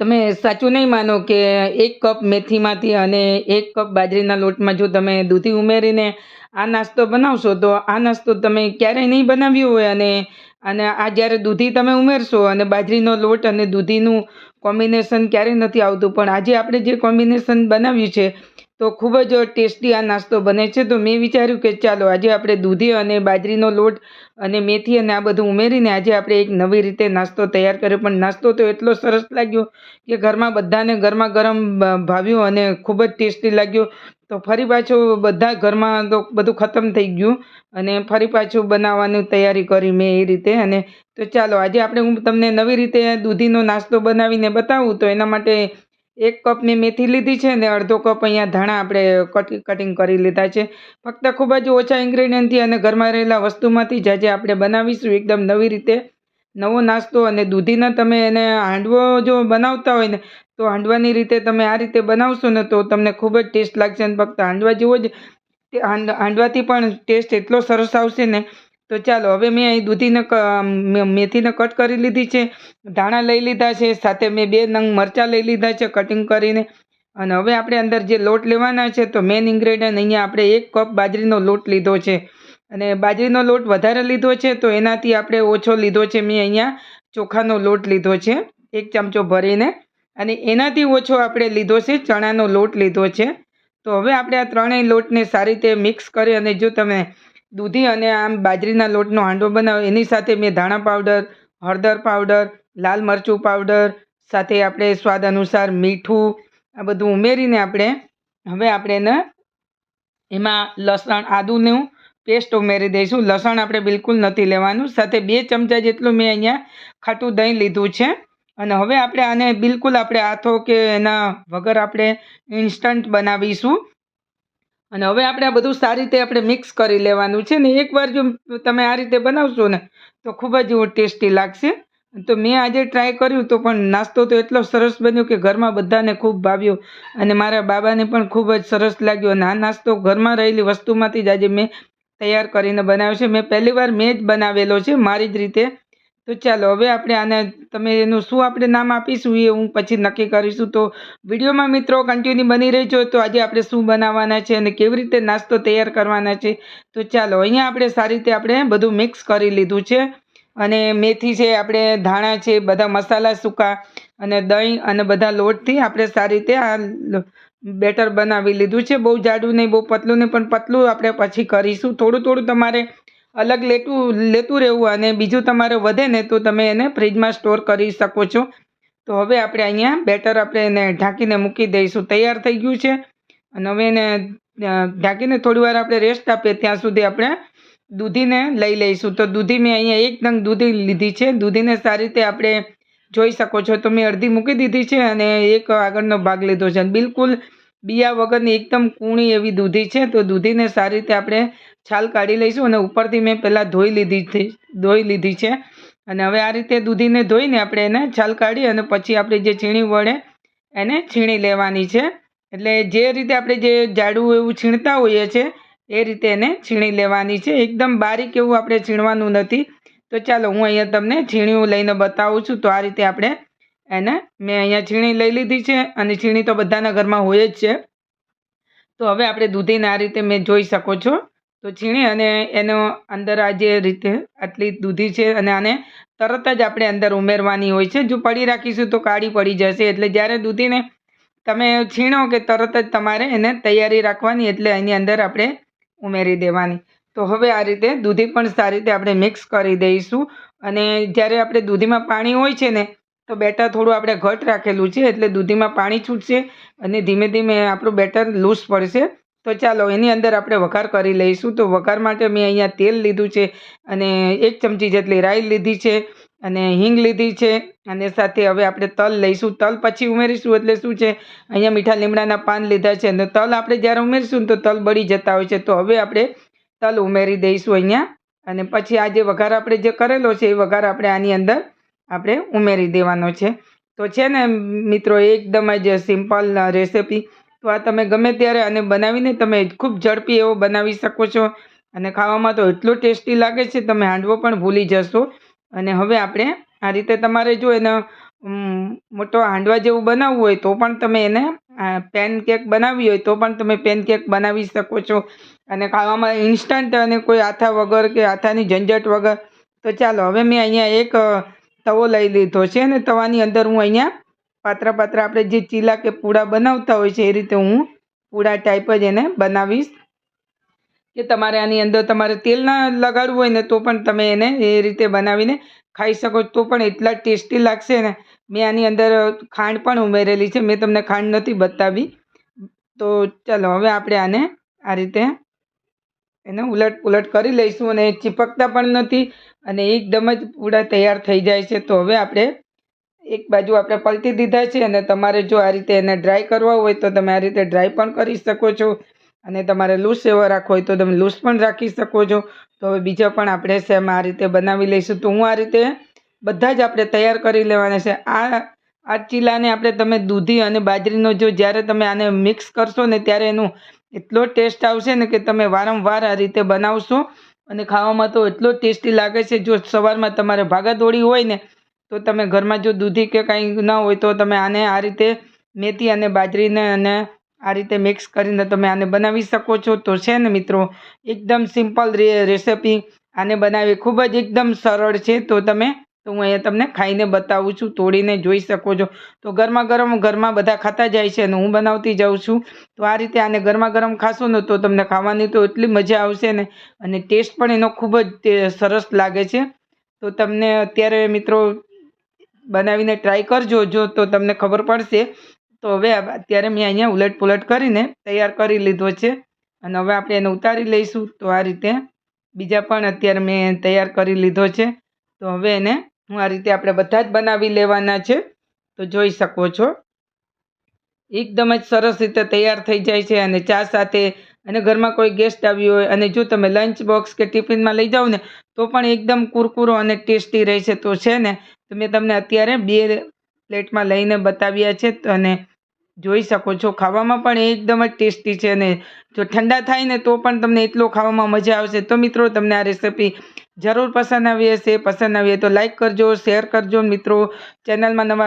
તમે સાચું નહીં માનો કે એક કપ મેથીમાંથી અને એક કપ બાજરીના લોટમાં જો તમે દૂધી ઉમેરીને આ નાસ્તો બનાવશો, તો આ નાસ્તો તમે ક્યારેય નહીં બનાવ્યો હોય અને અને આ જ્યારે દૂધી તમે ઉમેરશો અને બાજરીનો લોટ અને દૂધીનું કોમ્બિનેશન ક્યારેય નથી આવતું. પણ આજે આપણે જે કોમ્બિનેશન બનાવ્યું છે તો ખૂબ જ ટેસ્ટી આ નાસ્તો બને છે. તો મેં વિચાર્યું કે ચાલો, આજે આપણે દૂધી અને બાજરીનો લોટ અને મેથી અને આ બધું ઉમેરીને આજે આપણે એક નવી રીતે નાસ્તો તૈયાર કર્યો. પણ નાસ્તો તો એટલો સરસ લાગ્યો કે ઘરમાં બધાને ગરમા ગરમ ભાવ્યું અને ખૂબ જ ટેસ્ટી લાગ્યો. તો ફરી પાછું બધા ઘરમાં તો બધું ખતમ થઈ ગયું અને ફરી પાછું બનાવવાની તૈયારી કરી મેં એ રીતે. અને તો ચાલો, આજે આપણે હું તમને નવી રીતે દૂધીનો નાસ્તો બનાવીને બતાવું તો એના માટે એક કપની મેથી લીધી છે ને અડધો કપ અહીંયા ધાણા આપણે કટ કટિંગ કરી લીધા છે. ફક્ત ખૂબ જ ઓછા ઇન્ગ્રેડિયન્ટથી અને ઘરમાં રહેલા વસ્તુમાંથી જ આજે આપણે બનાવીશું એકદમ નવી રીતે, નવો નાસ્તો અને દૂધીના તમે એને હાંડવો જો બનાવતા હોય ને, તો હાંડવાની રીતે તમે આ રીતે બનાવશો ને તો તમને ખૂબ જ ટેસ્ટ લાગશે અને ફક્ત હાંડવા જેવો જ હાંડવાથી પણ ટેસ્ટ એટલો સરસ આવશે ને તો ચાલો, હવે મેં અહીં દૂધીને મેથીને કટ કરી લીધી છે. ધાણા લઈ લીધા છે, સાથે મેં બે નંગ મરચાં લઈ લીધા છે કટિંગ કરીને. અને હવે આપણે અંદર જે લોટ લેવાના છે, તો મેઇન ઇન્ગ્રેડિયન્ટ અહીંયા આપણે એક કપ બાજરીનો લોટ લીધો છે. અને બાજરીનો લોટ વધારે લીધો છે, તો એનાથી આપણે ઓછો લીધો છે, મેં અહીંયા ચોખાનો લોટ લીધો છે, એક ચમચો ભરીને. અને એનાથી ઓછો આપણે લીધો છે, ચણાનો લોટ લીધો છે. તો હવે આપણે આ ત્રણેય લોટને સારી રીતે મિક્સ કરી અને જો તમે દૂધી અને આમ બાજરીના લોટનો હાંડવો બનાવો એની સાથે મેં ધાણા પાવડર, હળદર પાવડર, લાલ મરચું પાવડર, સાથે આપણે સ્વાદ અનુસાર મીઠું, આ બધું ઉમેરીને આપણે હવે આપણે એને એમાં લસણ, આદુનું પેસ્ટ ઉમેરી દઈશું. લસણ આપણે બિલકુલ નથી લેવાનું. સાથે બે ચમચા જેટલું મેં અહીંયા ખાટું દહીં લીધું છે. અને હવે આપણે આને બિલકુલ આપણે હાથો કે એના વગર આપણે ઇન્સ્ટન્ટ બનાવીશું. અને હવે આપણે આ બધું સારી રીતે આપણે મિક્સ કરી લેવાનું છે ને, એકવાર જો તમે આ રીતે બનાવશો ને, તો ખૂબ જ એવું ટેસ્ટી લાગશે. તો મેં આજે ટ્રાય કર્યું તો પણ નાસ્તો તો એટલો સરસ બન્યો કે ઘરમાં બધાને ખૂબ ભાવ્યો અને મારા બાબાને પણ ખૂબ જ સરસ લાગ્યો અને આ નાસ્તો ઘરમાં રહેલી વસ્તુમાંથી જ આજે મેં તૈયાર કરીને બનાવ્યો છે. મેં પહેલી વાર મેં જ બનાવેલો છે, મારી જ રીતે. તો ચાલો, હવે આપણે આને, તમે એનું શું આપણે નામ આપીશું એ હું પછી નક્કી કરીશું. તો વિડીયોમાં મિત્રો કન્ટિન્યુ બની રહેજો. તો આજે આપણે શું બનાવવાના છે અને કેવી રીતે નાસ્તો તૈયાર કરવાના છે. તો ચાલો, અહીંયા આપણે સારી રીતે આપણે બધું મિક્સ કરી લીધું છે. અને મેથી છે, આપણે ધાણા છે, બધા મસાલા સૂકા અને દહીં અને બધા લોટથી આપણે સારી રીતે આ બેટર બનાવી લીધું છે. બહુ જાડું નહીં, બહુ પતલું નહીં, પણ પતલું આપણે પછી કરીશું. થોડું થોડું તમારે અલગ લેતું લેતું રહેવું અને બીજું તમારે વધે ને તો તમે એને ફ્રીજમાં સ્ટોર કરી શકો છો. તો હવે આપણે અહીંયા બેટર આપણે એને ઢાંકીને મૂકી દઈશું. તૈયાર થઈ ગયું છે. અને હવે એને ઢાંકીને થોડી વાર આપણે રેસ્ટ આપીએ. ત્યાં સુધી આપણે દૂધીને લઈ લઈશું. તો દૂધી મેં અહીંયા એક નંગ દૂધી લીધી છે. દૂધીને સારી રીતે આપણે જોઈ શકો છો. તો મેં અડધી મૂકી દીધી છે અને એક આગળનો ભાગ લીધો છે. બિલકુલ બિયા વગરની એકદમ કૂણી એવી દૂધી છે. તો દૂધીને સારી રીતે આપણે છાલ કાઢી લઈશું અને ઉપરથી મેં પહેલાં ધોઈ લીધી ધોઈ લીધી છે. અને હવે આ રીતે દૂધીને ધોઈને આપણે એને છાલ કાઢી અને પછી આપણે જે છીણી વડે એને છીણી લેવાની છે. એટલે જે રીતે આપણે જે જાડું એવું છીણતા હોઈએ છીએ એ રીતે એને છીણી લેવાની છે. એકદમ બારીક એવું આપણે છીણવાનું નથી. તો ચાલો હું અહીંયા તમને છીણીઓ લઈને બતાવું છું. તો આ રીતે આપણે એને મેં અહીંયા છીણી લઈ લીધી છે અને છીણી તો બધાના ઘરમાં હોય જ છે. તો હવે આપણે દૂધીને આ રીતે મેં જોઈ શકો છો. તો છીણી અને એનો અંદર આ જે રીતે આટલી દૂધી છે અને આને તરત જ આપણે અંદર ઉમેરવાની હોય છે. જો પડી રાખીશું તો કાળી પડી જશે. એટલે જ્યારે દૂધીને તમે છીણો કે તરત જ તમારે એને તૈયારી રાખવાની એટલે એની અંદર આપણે ઉમેરી દેવાની. તો હવે આ રીતે દૂધી પણ સારી રીતે આપણે મિક્સ કરી દઈશું. અને જ્યારે આપણે દૂધીમાં પાણી હોય છે ને, તો બેટર થોડું આપણે ઘટ રાખેલું છે. એટલે દૂધીમાં પાણી છૂટશે અને ધીમે ધીમે આપણું બેટર લૂઝ પડશે. તો ચાલો, એની અંદર આપણે વઘાર કરી લઈશું. તો વઘાર માટે મેં અહીંયા તેલ લીધું છે અને એક ચમચી જેટલી રાઈ લીધી છે અને હિંગ લીધી છે અને સાથે હવે આપણે તલ લઈશું. તલ પછી ઉમેરીશું એટલે શું છે? અહીંયા મીઠા લીમડાના પાન લીધા છે અને તલ આપણે જ્યારે ઉમેરીશું તો તલ બળી જતા હોય છે. તો હવે આપણે તલ ઉમેરી દઈશું અહીંયા અને પછી આ જે વઘાર આપણે જે કરેલો છે એ વઘાર આપણે આની અંદર આપણે ઉમેરી દેવાનો છે. તો છે ને, મિત્રો, એકદમ જ સિમ્પલ રેસિપી. તો આ તમે ગમે ત્યારે આને બનાવીને તમે ખૂબ ઝડપી એવો બનાવી શકો છો. અને ખાવામાં તો એટલું ટેસ્ટી લાગે છે, તમે હાંડવો પણ ભૂલી જશો. અને હવે આપણે આ રીતે તમારે જો એનો મોટો હાંડવા જેવું બનાવવું હોય તો પણ તમે એને પેન કેક બનાવવી હોય તો પણ તમે પેન કેક બનાવી શકો છો. અને ખાવામાં ઇન્સ્ટન્ટ અને કોઈ આથા વગર કે આથાની ઝંઝટ વગર. તો ચાલો, હવે મેં અહીંયા એક તવો લઈ લીધો છે અને તવાની અંદર હું અહીંયા પાતળા પાતરા આપણે જે ચીલા કે પૂડા બનાવતા હોય છે એ રીતે હું પૂડા ટાઈપ જ એને બનાવીશ. કે તમારે આની અંદર તમારે તેલ ના લગાડવું હોય ને તો પણ તમે એને એ રીતે બનાવીને ખાઈ શકો તો પણ એટલા ટેસ્ટી લાગશે ને. મેં આની અંદર ખાંડ પણ ઉમેરેલી છે. મેં તમને ખાંડ નથી બતાવી. તો ચાલો, હવે આપણે આને આ રીતે એને ઉલટ પુલટ કરી લઈશું અને ચીપકતા પણ નથી અને એકદમ જ પૂડા તૈયાર થઈ જાય છે. તો હવે આપણે એક બાજુ આપણે પલટી દીધા છે અને તમારે જો આ રીતે એને ડ્રાય કરવા હોય તો તમે આ રીતે ડ્રાય પણ કરી શકો છો. અને તમારે લૂઝ એવો રાખવો હોય તો તમે લૂઝ પણ રાખી શકો છો. તો હવે બીજા પણ આપણે સેમ આ રીતે બનાવી લઈશું. તો હું આ રીતે બધા જ આપણે તૈયાર કરી લેવાના છે. આ આ ચીલાને આપણે તમે દૂધી અને બાજરીનો જો જ્યારે તમે આને મિક્સ કરશો ને ત્યારે એનું એટલો ટેસ્ટ આવશે ને કે તમે વારંવાર આ રીતે બનાવશો. અને ખાવામાં તો એટલો ટેસ્ટી લાગે છે. જો સવારમાં તમારે ભાગાદોડી હોય ને તો તમે ઘરમાં જો દૂધી કે કાંઈ ન હોય તો તમે આને આ રીતે મેથી અને બાજરીને અને આ રીતે મિક્સ કરીને તમે આને બનાવી શકો છો. તો છે ને મિત્રો, એકદમ સિમ્પલ રેસિપી આને બનાવી ખૂબ જ એકદમ સરળ છે. તો તમે, તો હું અહીંયા તમને ખાઈને બતાવું છું, તોડીને જોઈ શકો છો. તો ગરમા ગરમ ઘરમાં બધા ખાતા જાય છે અને હું બનાવતી જાઉં છું. તો આ રીતે આને ગરમા ગરમ ખાશો ને તો તમને ખાવાની તો એટલી મજા આવશે ને, અને ટેસ્ટ પણ એનો ખૂબ જ સરસ લાગે છે. તો તમને અત્યારે મિત્રો બનાવીને ટ્રાય કરજો, જો તો તમને ખબર પડશે. તો હવે અત્યારે મેં અહીંયા ઉલટ પુલટ કરીને તૈયાર કરી લીધો છે. અને હવે આપણે એને ઉતારી લઈશું. તો આ રીતે બીજા પણ અત્યારે મેં તૈયાર કરી લીધો છે. તો હવે એને હું આ રીતે આપણે બધા જ બનાવી લેવાના છે. તો જોઈ શકો છો. એકદમ જ સરસ રીતે તૈયાર થઈ જાય છે અને ચા સાથે અને ઘરમાં કોઈ ગેસ્ટ આવ્યું હોય અને જો તમે લંચ બોક્સ કે ટિફિનમાં લઈ જાઓ ને, તો પણ એકદમ કુરકુરો અને ટેસ્ટી રહેશે તો છે ને, તો મેં તમને અત્યારે બે પ્લેટમાં લઈને બતાવ્યા છે અને જોઈ શકો છો, ખાવામાં પણ એકદમ જ ટેસ્ટી છે અને જો ઠંડા થાય ને, તો પણ તમને એટલો ખાવામાં મજા આવશે. તો મિત્રો, તમને આ રેસિપી જરૂર પસંદ આવી હશે. પસંદ આવી તો લાઈક કરજો શેર કરજો. મિત્રો ચેનલમાં નવા